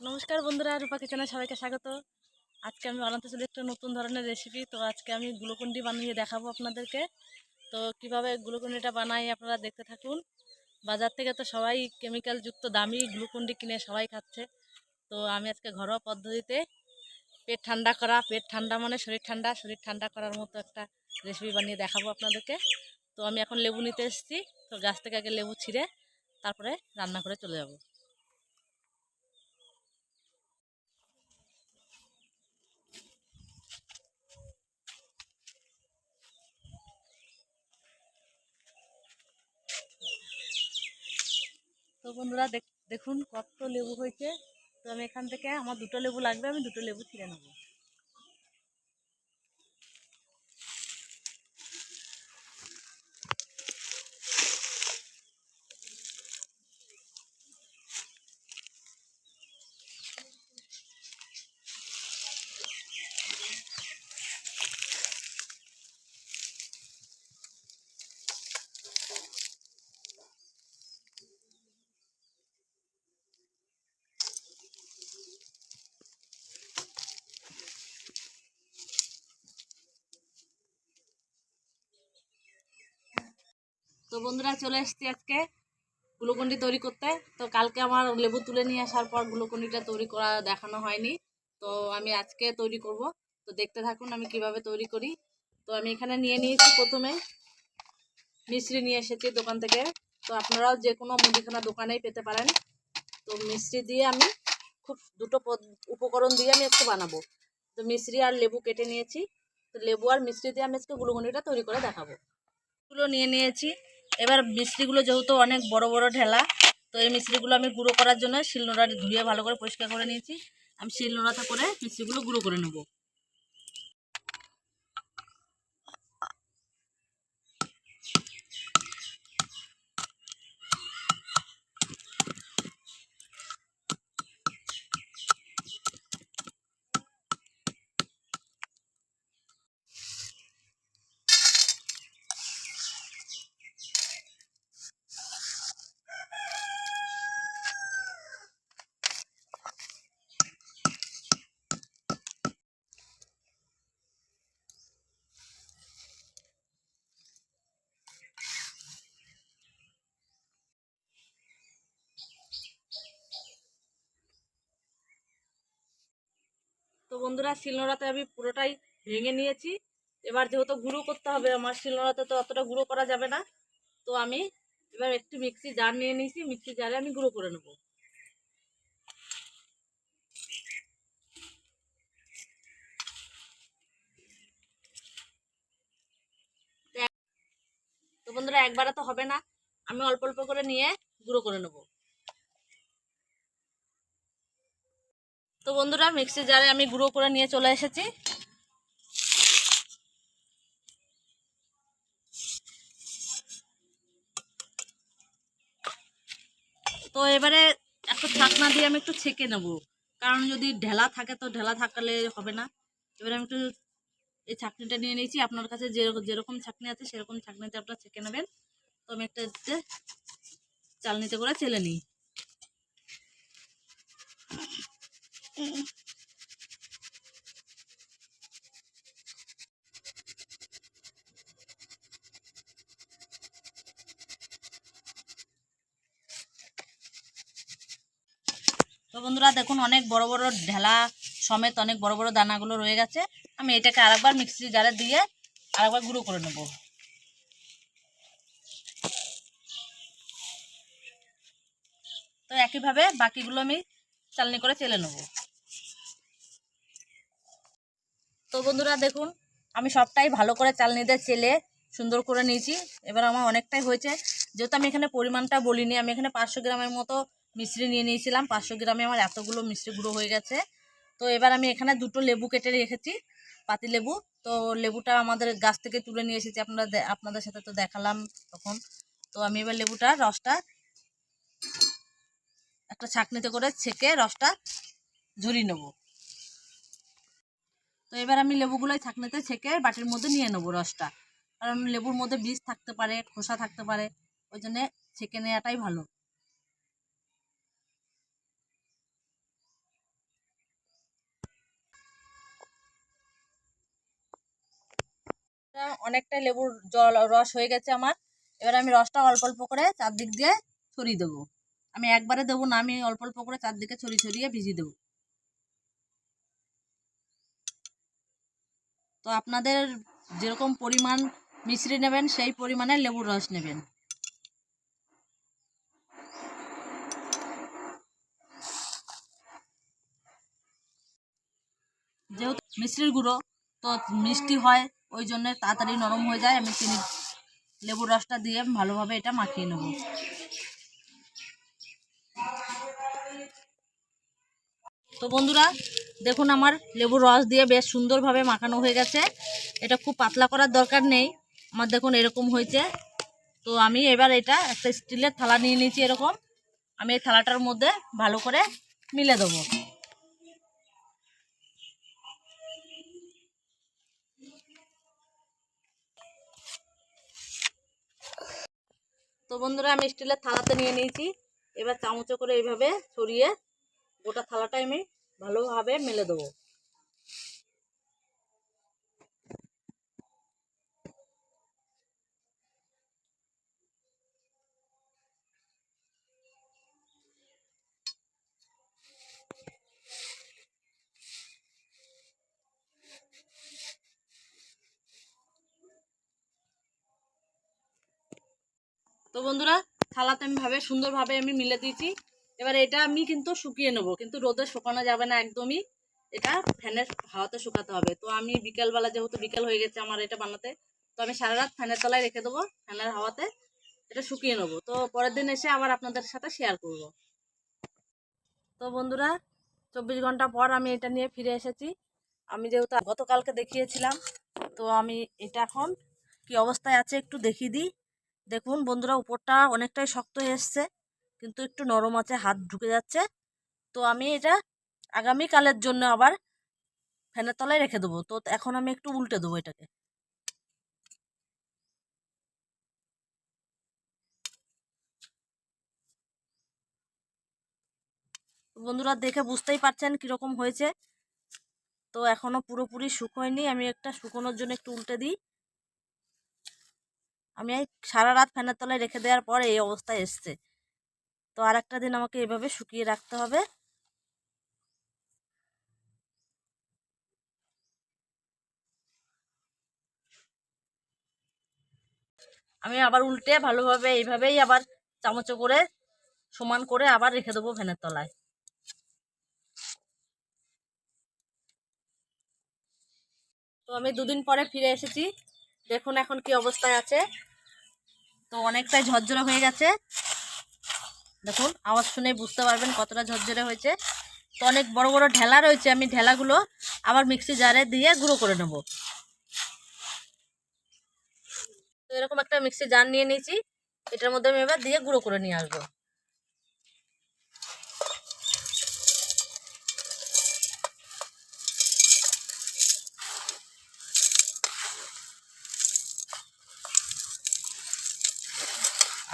নমস্কার বন্ধুরা, রূপা কিচেনে সবাইকে স্বাগত। আজকে আমি বানাতে চলি একটা নতুন ধরনের রেসিপি তো আজকে আমি গ্লুকন্ডি বানিয়ে দেখাবো আপনাদেরকে। তো কীভাবে গ্লুকন্ডিটা বানাই আপনারা দেখতে থাকুন। বাজার থেকে তো সবাই কেমিক্যাল যুক্ত দামি গ্লুকন্ডি কিনে সবাই খাচ্ছে। তো আমি আজকে ঘরোয়া পদ্ধতিতে পেট ঠান্ডা করা, পেট ঠান্ডা মানে শরীর ঠান্ডা শরীর ঠান্ডা করার মতো একটা রেসিপি বানিয়ে দেখাবো আপনাদেরকে। তো আমি এখন লেবু নিতে এসেছি, তো গাছ থেকে আগে লেবু ছিঁড়ে তারপরে রান্না করে চলে যাব। তো বন্ধুরা দেখ- দেখুন কত লেবু হয়েছে। তো আমি এখান থেকে আমার দুটো লেবু লাগবে, আমি দুটো লেবু ছিঁড়ে নেব। বন্ধুরা চলে এসেছি আজকে গ্লুকন্ডি তৈরি করতে। তো কালকে আমার লেবু তুলে নিয়ে আসার পর গ্লুকন্ডিটা তৈরি করা দেখানো হয়নি। তো আমি আজকে তৈরি করব। তো দেখতে থাকুন আমি কীভাবে তৈরি করি। তো আমি এখানে নিয়ে নিয়েছি প্রথমে মিশ্রি নিয়ে এসেছি দোকান থেকে। তো আপনারাও যে কোনো মুদিখানা দোকানেই পেতে পারেন। তো মিষ্টি দিয়ে আমি খুব দুটো উপকরণ দিয়ে আমি একটু বানাবো। তো মিশ্রি আর লেবু কেটে নিয়েছি। তো লেবু আর মিষ্টি দিয়ে আমি আজকে গ্লুকন্ডিটা তৈরি করে দেখাবো। গুলো নিয়ে নিয়েছি। এবার মিষ্টিগুলো যেহেতু অনেক বড় বড় ঢেলা, তো এই মিষ্টিগুলো আমি গুঁড়ো করার জন্য শিলনোড়া ধুয়ে ভালো করে পরিষ্কার করে নিয়েছি। আমি শিলনোড়াতে করে মিষ্টিগুলো গুঁড়ো করে নেব। বন্ধুরা, শিলনোড়াতে আমি পুরোটাই ভেঙে নিয়েছি। এবার যেহেতু গুঁড়ো করতে হবে, আমার শিলনোড়াতে তো অতটা গুঁড়ো করা যাবে না। তো আমি এবার একটু মিক্সি জার নিয়ে নিয়েছি, মিক্সি জারে আমি গুঁড়ো করে নেব। তো বন্ধুরা, একবারে তো হবে না। আমি অল্প অল্প করে নিয়ে গুঁড়ো করে নেব। তো বন্ধুরা মিক্সি জারে আমি গুঁড়ো করে নিয়ে চলে এসেছি। তো এবারে একটু ছাকনা দিয়ে আমি একটু ছেঁকে নেব। কারণ যদি ঢেলা থাকে তো ঢেলা থাকলে হবে না। এবারে আমি একটু এই ছাকনিটা নিয়ে নিয়েছি। আপনার কাছে যেরকম ছাকনি আছে সেরকম ছাকনিতে আপনারা ছেঁকে নেবেন। তো আমি একটা চালনিতে করে চেলে নিই। তো বন্ধুরা দেখুন, অনেক বড় বড় ঢেলা সমেত অনেক বড় বড় দানাগুলো রয়ে গেছে। আমি এটাকে আরেকবার মিক্সি জারে দিয়ে আরেকবার গুঁড়ো করে নেব। তো একইভাবে বাকিগুলো আমি চালনি করে চেলে নেব। তো বন্ধুরা দেখুন, আমি সবটাই ভালো করে চালনি দিয়ে চেলে সুন্দর করে নিয়েছি। এবার আমার অনেকটাই হয়েছে। যেহেতু আমি এখানে পরিমাণটা বলিনি, আমি এখানে পাঁচশো গ্রামের মতো মিশ্রি নিয়ে নিয়েছিলাম। পাঁচশো গ্রামে আমার এতগুলো মিষ্টি গুঁড়ো হয়ে গেছে। তো এবার আমি এখানে দুটো লেবু কেটে রেখেছি, পাতি লেবু। তো লেবুটা আমাদের গাছ থেকে তুলে নিয়ে এসেছি, আপনারা আপনাদের সাথে তো দেখালাম তখন। তো আমি এবার লেবুটা, রসটা একটা ছাঁকনিতে করে ছেঁকে রসটা ঝরিয়ে নেব। তো এবার আমি লেবুগুলোই থাকনাতে ছেঁকে বাটির মধ্যে নিয়ে নেব রসটা। কারণ লেবুর মধ্যে বীজ থাকতে পারে, খোসা থাকতে পারে, ওই জন্যে ছেঁকে নেওয়াটাই ভালো। অনেকটা লেবুর জল, রস হয়ে গেছে আমার। এবার আমি রসটা অল্প অল্প করে চারদিক দিয়ে ছড়িয়ে দেবো। আমি একবারে দেবো না, আমি অল্প অল্প করে চারদিকে ছড়িয়ে ছড়িয়ে ভিজিয়ে দেবো। তো আপনাদের যেরকম পরিমাণ মিশ্রি নেবেন, সেই পরিমাণে লেবুর রস নেবেন। যেহেতু মিষ্টির গুঁড়ো, তো মিষ্টি হয়, ওই জন্য তাড়াতাড়ি নরম হয়ে যায়। আমি চিনি, লেবুর রসটা দিয়ে ভালোভাবে এটা মাখিয়ে নেব। তো বন্ধুরা, দেখুন আমার লেবুর রস দিয়ে বেশ সুন্দরভাবে মাখানো হয়ে গেছে। এটা খুব পাতলা করার দরকার নেই। আমার দেখুন এরকম হয়েছে। তো আমি এবার এটা একটা স্টিলের থালা নিয়ে নিয়েছি এরকম। আমি এই থালাটার মধ্যে ভালো করে মিলে দেবো। তো বন্ধুরা, আমি স্টিলের থালাতে নিয়ে নিয়েছি। এবার চামচে করে এইভাবে ছড়িয়ে গোটা থালাটাই আমি ভালোভাবে মেলে দেবো। তো বন্ধুরা থালাতে আমি ভাবে সুন্দরভাবে আমি মিলে দিয়েছি। এবার এটা আমি কিন্তু শুকিয়ে নেব, কিন্তু রোদে শুকানো যাবে না একদমই। এটা ফ্যানের হাওয়াতে শুকাতে হবে। তো আমি বিকেলবেলা যেহেতু বিকেল হয়ে গেছে আমার এটা বানাতে, তো আমি সারা রাত ফ্যানের তলায় রেখে দেবো, ফ্যানের হাওয়াতে এটা শুকিয়ে নেব। তো পরের দিন এসে আবার আপনাদের সাথে শেয়ার করব। তো বন্ধুরা, চব্বিশ ঘণ্টা পর আমি এটা নিয়ে ফিরে এসেছি। আমি যেহেতু গতকালকে দেখিয়েছিলাম, তো আমি এটা এখন কি অবস্থায় আছে একটু দেখিয়ে দিই। দেখুন বন্ধুরা, উপরটা অনেকটাই শক্ত হয়ে এসছে। কিন্তু একটু নরম আছে, হাত ঢুকে যাচ্ছে। তো আমি এটা আগামীকালের জন্য আবার ফ্যানের তলায় রেখে দেবো। তো এখন আমি একটু উল্টে দেবো এটাকে। বন্ধুরা, দেখে বুঝতেই পারছেন কীরকম হয়েছে। তো এখনও পুরোপুরি শুকোয়নি। আমি একটা শুকোনোর জন্য একটু উল্টে দিই। আমি সারা রাত ফ্যানের তলায় রেখে দেওয়ার পর এই অবস্থায় এসছে। তো আর একটা দিন আমাকে এভাবে শুকিয়ে রাখতে হবে। আমি আবার উল্টে ভালোভাবে এইভাবেই আবার চামচ করে সমান করে আবার রেখে দেবো ভ্যানের তলায়। তো আমি দুদিন পরে ফিরে এসেছি। দেখুন এখন কি অবস্থায় আছে। তো অনেকটাই ঝরঝরে হয়ে গেছে। দেখুন, আওয়াজ শুনে বুঝতে পারবেন কতটা ঝরঝরে হয়েছে। তো অনেক বড় বড় ঢেলা রয়েছে, আমি ঢেলাগুলো আবার মিক্সি জারে দিয়ে গুঁড়ো করে নেব। তো এরকম একটা মিক্সি জার নিয়ে নিয়েছি, এটার মধ্যে আমি এবার দিয়ে গুঁড়ো করে নিয়ে আসব।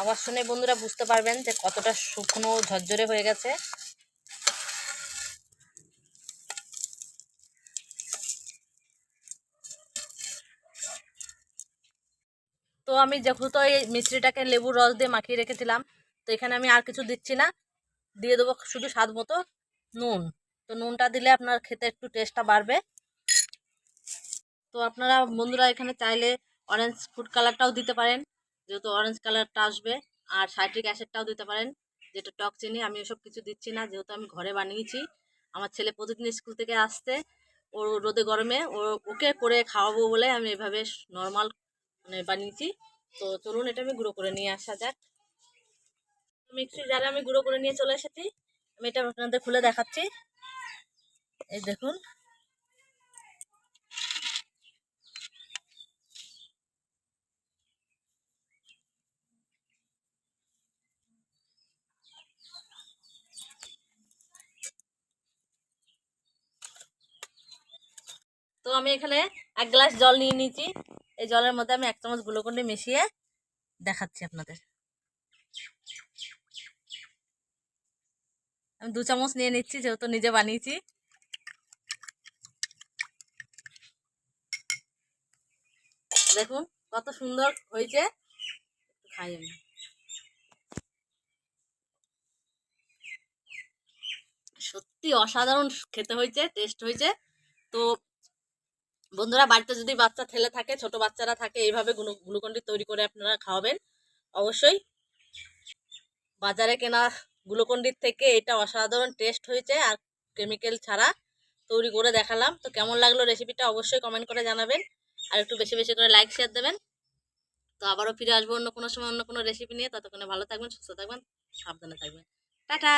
আওয়াজ শুনে বন্ধুরা বুঝতে পারবেন যে কতটা শুকনো, ঝরঝরে হয়ে গেছে। তো আমি যেহেতু এই মিষ্টিটাকে লেবুর রস দিয়ে মাখিয়ে রেখেছিলাম, তো এখানে আমি আর কিছু দিচ্ছি না। দিয়ে দেবো শুধু স্বাদ মতো নুন। তো নুনটা দিলে আপনার খেতে একটু টেস্টটা বাড়বে। তো আপনারা বন্ধুরা এখানে চাইলে অরেঞ্জ ফুড কালারটাও দিতে পারেন। যেহেতু অরেঞ্জ কালারটা আসবে, আর সাইট্রিক অ্যাসিডটাও দিতে পারেন যেটা টক চিনি, আমি ওসব কিছু দিচ্ছি না, যেহেতু আমি ঘরে বানিয়েছি। আমার ছেলে প্রতিদিন স্কুল থেকে আসতে ও রোদে গরমে, ও, ওকে করে খাওয়াবো বলে আমি এভাবে নর্মাল মানে বানিয়েছি। তো চলুন এটা আমি গুঁড়ো করে নিয়ে আসা যাক। মিক্সি জারে আমি গুঁড়ো করে নিয়ে চলে এসেছি। আমি এটা আপনাদের খুলে দেখাচ্ছি। এই দেখুন। তো আমি এখানে এক গ্লাস জল নিয়ে নিয়েছি। এই জলের মধ্যে আমি এক চামচ গুলোকন্ডি মিশিয়ে দেখাচ্ছি আপনাদের। আমি দু চামচ নিয়ে নিচ্ছি, যেহেতু নিজে বানিয়েছি। দেখুন, কত সুন্দর হয়েছে। খাই আমি। সত্যি অসাধারণ খেতে হয়েছে, টেস্ট হয়েছে। তো বন্ধুরা, বাড়িতে যদি বাচ্চা ছেলে থাকে, ছোট বাচ্চারা থাকে, এইভাবে গ্লুকন্ডি তৈরি করে আপনারা খাওয়াবেন। অবশ্যই বাজারে কেনা গ্লুকন্ডির থেকে এটা অসাধারণ টেস্ট হয়েছে আর কেমিক্যাল ছাড়া তৈরি করে দেখালাম। তো কেমন লাগল রেসিপিটা অবশ্যই কমেন্ট করে জানাবেন আর একটু বেশি বেশি করে লাইক শেয়ার দেবেন। তো আবারও ফিরে আসব অন্য কোনো সময় অন্য কোনো রেসিপি নিয়ে। ততক্ষণে ভালো থাকবেন, সুস্থ থাকবেন, সাবধানে থাকবেন। টাটা!